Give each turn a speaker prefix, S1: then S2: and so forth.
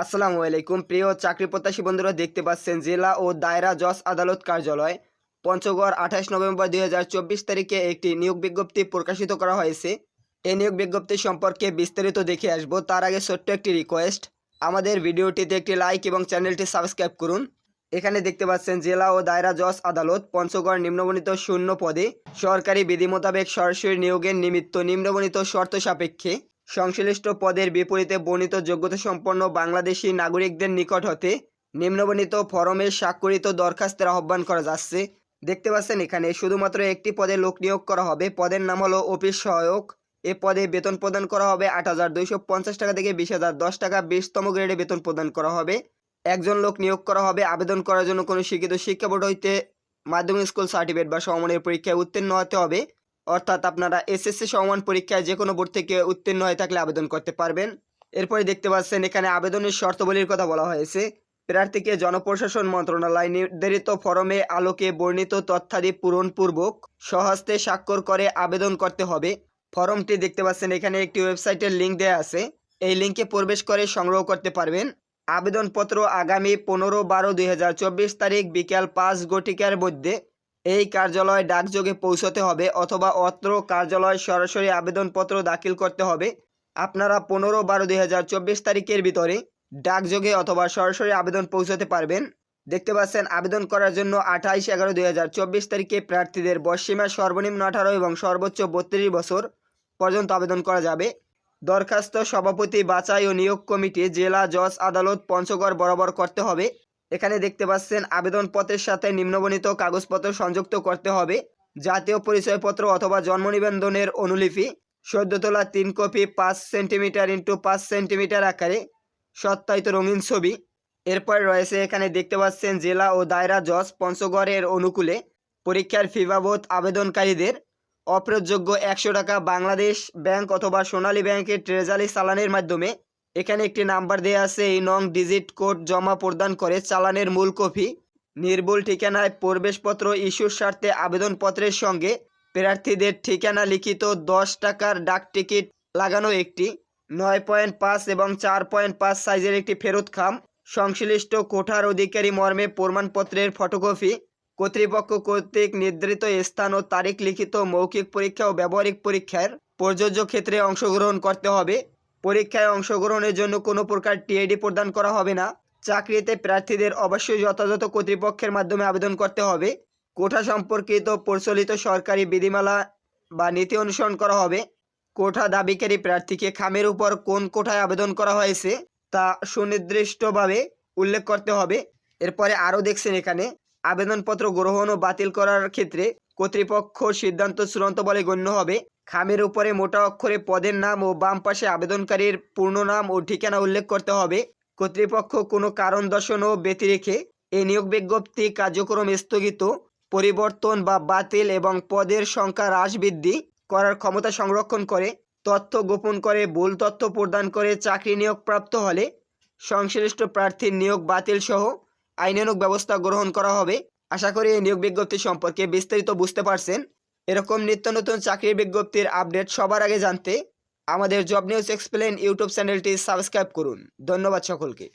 S1: আসসালামু আলাইকুম। প্রিয় চাকরি প্রত্যাশী বন্ধুরা, দেখতে পাচ্ছেন জেলা ও দায়রা জজ আদালত কার্যালয়। পঞ্চগড় আঠাশ নভেম্বর দুই হাজার চব্বিশ তারিখে একটি নিয়োগ বিজ্ঞপ্তি প্রকাশিত করা হয়েছে। এই নিয়োগ বিজ্ঞপ্তি সম্পর্কে বিস্তারিত দেখে আসব। তার আগে ছোট্ট একটি রিকোয়েস্ট আমাদের ভিডিওটিতে একটি লাইক এবং চ্যানেলটি সাবস্ক্রাইব করুন। এখানে দেখতে পাচ্ছেন জেলা ও দায়রা জজ আদালত পঞ্চগড় নিম্নবর্ণিত শূন্য পদে সরকারি বিধি মোতাবেক সরাসরি নিয়োগের নিমিত্ত নিম্নবর্ণিত শর্ত সাপেক্ষে সংশ্লিষ্ট পদের বিপরীতে বর্ণিত যোগ্যতা সম্পন্ন বাংলাদেশি নাগরিকদের নিকট হতে নিম্নবর্ণিত ফরমে স্বাক্ষরিত দরখাস্তের আহ্বান করা যাচ্ছে। দেখতে পাচ্ছেন এখানে শুধুমাত্র একটি পদে লোক নিয়োগ করা হবে। পদের নাম হলো অফিস সহায়ক। এ পদে বেতন প্রদান করা হবে আট হাজার দুইশো পঞ্চাশ টাকা থেকে বিশ হাজার দশ টাকা বিশতম গ্রেডে বেতন প্রদান করা হবে। একজন লোক নিয়োগ করা হবে আবেদন করার জন্য কোনো শিক্ষিত শিক্ষা বোর্ড হইতে মাধ্যমিক স্কুল সার্টিফিকেট বা সমমানের পরীক্ষায় উত্তীর্ণ হতে হবে। অর্থাৎ আপনারা এসএসসি সমান পরীক্ষায় যে কোনো বোর্ড থেকে উত্তীর্ণ হয়ে থাকলে আবেদন করতে পারবেন। এরপরে দেখতে পাচ্ছেন, এখানে আবেদনের শর্তাবলীর কথা বলা হয়েছে। প্রার্থীকে জনপ্রশাসন মন্ত্রণালয় নির্ধারিত ফরমে আলোকে বর্ণিত তথ্যাদি পূরণপূর্বক সহস্তে স্বাক্ষর করে আবেদন করতে হবে। ফর্মটি দেখতে পাচ্ছেন, এখানে একটি ওয়েবসাইটের লিঙ্ক দেওয়া আছে। এই লিঙ্কে প্রবেশ করে সংগ্রহ করতে পারবেন। আবেদনপত্র আগামী পনেরো বারো দুই তারিখ বিকাল পাঁচ ঘটিকার মধ্যে এই কার্যালয় ডাকযোগে পৌঁছতে হবে অথবা অত্র কার্যালয় সরাসরি আবেদনপত্র দাখিল করতে হবে। আপনারা পনেরো বারো দুই হাজার চব্বিশ তারিখের ভিতরে ডাকযোগে অথবা সরাসরি আবেদন পৌঁছতে পারবেন। দেখতে পাচ্ছেন, আবেদন করার জন্য আঠাইশ এগারো দুই হাজার চব্বিশ তারিখে প্রার্থীদের বয়সীমা সর্বনিম্ন আঠারো এবং সর্বোচ্চ বত্রিশ বছর পর্যন্ত আবেদন করা যাবে। দরখাস্ত সভাপতি, বাছাই ও নিয়োগ কমিটি, জেলা জজ আদালত, পঞ্চগড় বরাবর করতে হবে। এখানে দেখতে পাচ্ছেন আবেদনপত্রের সাথে নিম্নবণিত কাগজপত্র সংযুক্ত করতে হবে, জাতীয় পরিচয়পত্র অথবা জন্ম নিবন্ধনের অনুলিপি সদ্য তোলা তিন কপি পাঁচ সেন্টিমিটার ইন্টু পাঁচ সেন্টিমিটার আকারে সত্যায়িত রঙিন ছবি। এরপর রয়েছে এখানে দেখতে পাচ্ছেন জেলা ও দায়রা জজ পঞ্চগড়ের অনুকূলে পরীক্ষার ফি বাবদ আবেদনকারীদের অপ্রযোগ্য একশো টাকা বাংলাদেশ ব্যাংক অথবা সোনালী ব্যাংকের ট্রেজারি চালানের মাধ্যমে এখানে একটি নাম্বার দেওয়া আছে, এই নং ডিজিট কোড জমা প্রদান করে চালানের মূল কপি। নির্ভুল ঠিকানায় প্রবেশপত্র ইস্যুর স্বার্থে আবেদনপত্রের সঙ্গে প্রার্থীদের ঠিকানা লিখিত দশ টাকার ডাক টিকিট লাগানো একটি, নয় পয়েন্ট পাঁচ এবং চার পয়েন্ট পাঁচ সাইজের একটি ফেরত খাম, সংশ্লিষ্ট কোঠার অধিকারী মর্মে প্রমাণপত্রের ফটোকপি, কর্তৃপক্ষ কর্তৃক নির্ধারিত স্থান ও তারিখ লিখিত মৌখিক পরীক্ষা ও ব্যবহারিক পরীক্ষার প্রযোজ্য ক্ষেত্রে অংশগ্রহণ করতে হবে। পরীক্ষায় অংশগ্রহণের জন্য কোনো প্রকার টিএডি প্রদান করা হবে না। চাকরিতে প্রার্থীদের অবশ্যই যথাযথ কর্তৃপক্ষের মাধ্যমে আবেদন করতে হবে। কোঠা সম্পর্কিত প্রচলিত সরকারি বিধিমালা বা নীতি অনুসরণ করা হবে। কোঠা দাবিকারী প্রার্থীকে খামের উপর কোন কোঠায় আবেদন করা হয়েছে তা সুনির্দিষ্টভাবে উল্লেখ করতে হবে। এরপরে আরও দেখছেন এখানে, আবেদনপত্র গ্রহণ ও বাতিল করার ক্ষেত্রে কর্তৃপক্ষ সিদ্ধান্ত চূড়ান্ত বলে গণ্য হবে। খামের উপরে মোটা অক্ষরে পদের নাম ও বাম পাশে আবেদনকারীর পূর্ণ নাম ও ঠিকানা উল্লেখ করতে হবে। কর্তৃপক্ষ কোনো কারণ দর্শন ও ব্যতিরেখে এই নিয়োগ বিজ্ঞপ্তি কার্যক্রম স্থগিত, পরিবর্তন বা বাতিল এবং পদের সংখ্যা হ্রাস বৃদ্ধি করার ক্ষমতা সংরক্ষণ করে, তথ্য গোপন করে, ভুল তথ্য প্রদান করে চাকরি নিয়োগ প্রাপ্ত হলে সংশ্লিষ্ট প্রার্থীর নিয়োগ বাতিল সহ আইনানুগ ব্যবস্থা গ্রহণ করা হবে। আশা করি এই নিয়োগ বিজ্ঞপ্তি সম্পর্কে বিস্তারিত বুঝতে পারছেন। এরকম নিত্য নতুন চাকরির বিজ্ঞপ্তির আপডেট সবার আগে জানতে আমাদের জব নিউজ এক্সপ্লেন ইউটিউব চ্যানেলটি সাবস্ক্রাইব করুন। ধন্যবাদ সকলকে।